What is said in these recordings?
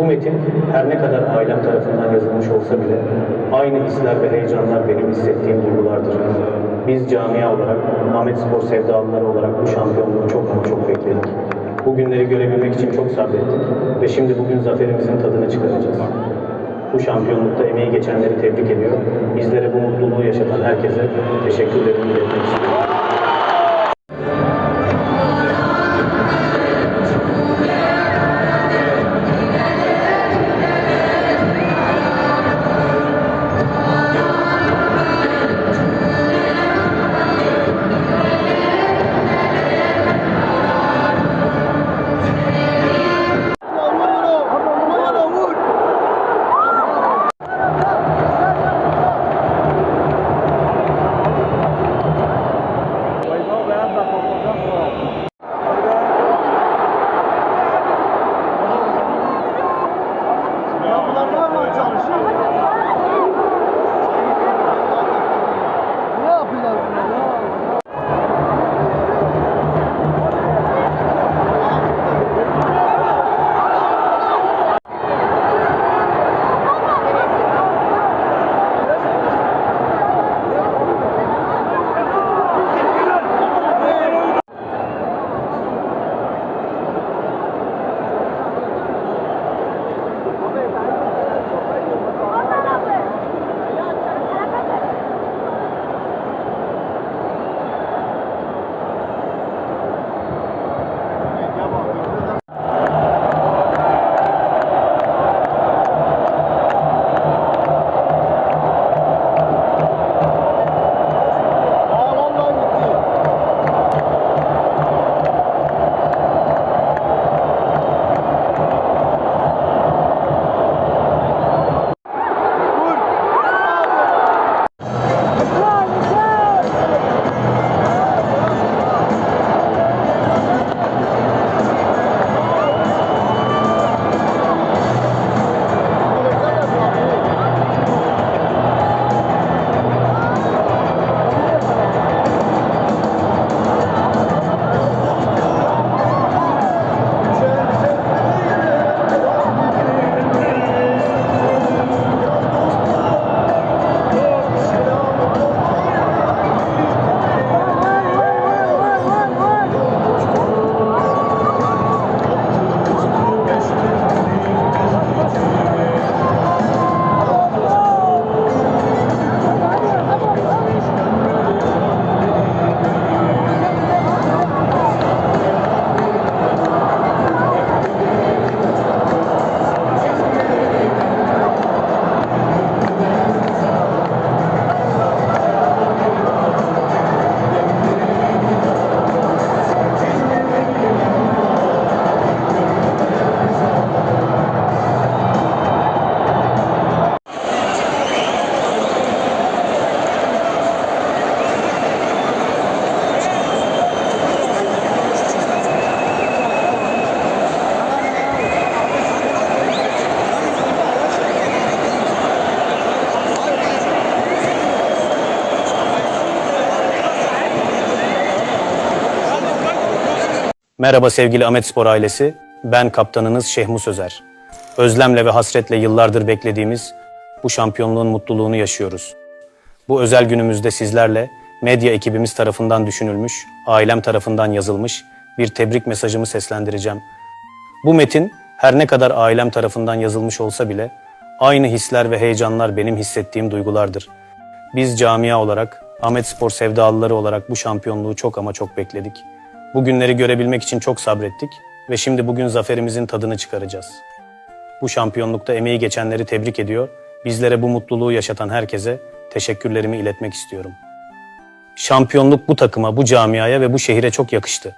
Bu metin her ne kadar ailem tarafından yazılmış olsa bile aynı hisler ve heyecanlar benim hissettiğim duygulardır. Biz camia olarak, Ahmet Spor sevdalıları olarak bu şampiyonluğu çok ama çok bekledik. Bu günleri görebilmek için çok sabrettik ve şimdi bugün zaferimizin tadını çıkaracağız. Bu şampiyonlukta emeği geçenleri tebrik ediyor. Bizlere bu mutluluğu yaşatan herkese teşekkürlerimi iletmek istiyorum. Merhaba sevgili Ahmet Spor ailesi. Ben kaptanınız Şehmus Özer. Özlemle ve hasretle yıllardır beklediğimiz bu şampiyonluğun mutluluğunu yaşıyoruz. Bu özel günümüzde sizlerle medya ekibimiz tarafından düşünülmüş, ailem tarafından yazılmış bir tebrik mesajımı seslendireceğim. Bu metin her ne kadar ailem tarafından yazılmış olsa bile aynı hisler ve heyecanlar benim hissettiğim duygulardır. Biz camia olarak, Ahmet Spor sevdalıları olarak bu şampiyonluğu çok ama çok bekledik. Bu günleri görebilmek için çok sabrettik ve şimdi bugün zaferimizin tadını çıkaracağız. Bu şampiyonlukta emeği geçenleri tebrik ediyor, bizlere bu mutluluğu yaşatan herkese teşekkürlerimi iletmek istiyorum. Şampiyonluk bu takıma, bu camiaya ve bu şehire çok yakıştı.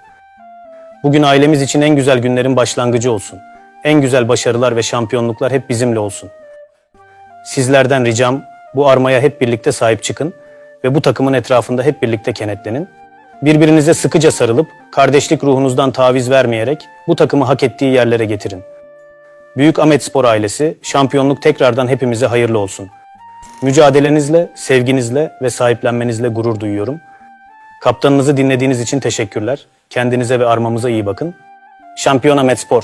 Bugün ailemiz için en güzel günlerin başlangıcı olsun. En güzel başarılar ve şampiyonluklar hep bizimle olsun. Sizlerden ricam bu armaya hep birlikte sahip çıkın ve bu takımın etrafında hep birlikte kenetlenin. Birbirinize sıkıca sarılıp kardeşlik ruhunuzdan taviz vermeyerek bu takımı hak ettiği yerlere getirin. Büyük Ahmet Spor ailesi şampiyonluk tekrardan hepimize hayırlı olsun. Mücadelenizle, sevginizle ve sahiplenmenizle gurur duyuyorum. Kaptanınızı dinlediğiniz için teşekkürler. Kendinize ve armamıza iyi bakın. Şampiyon Ahmet Spor.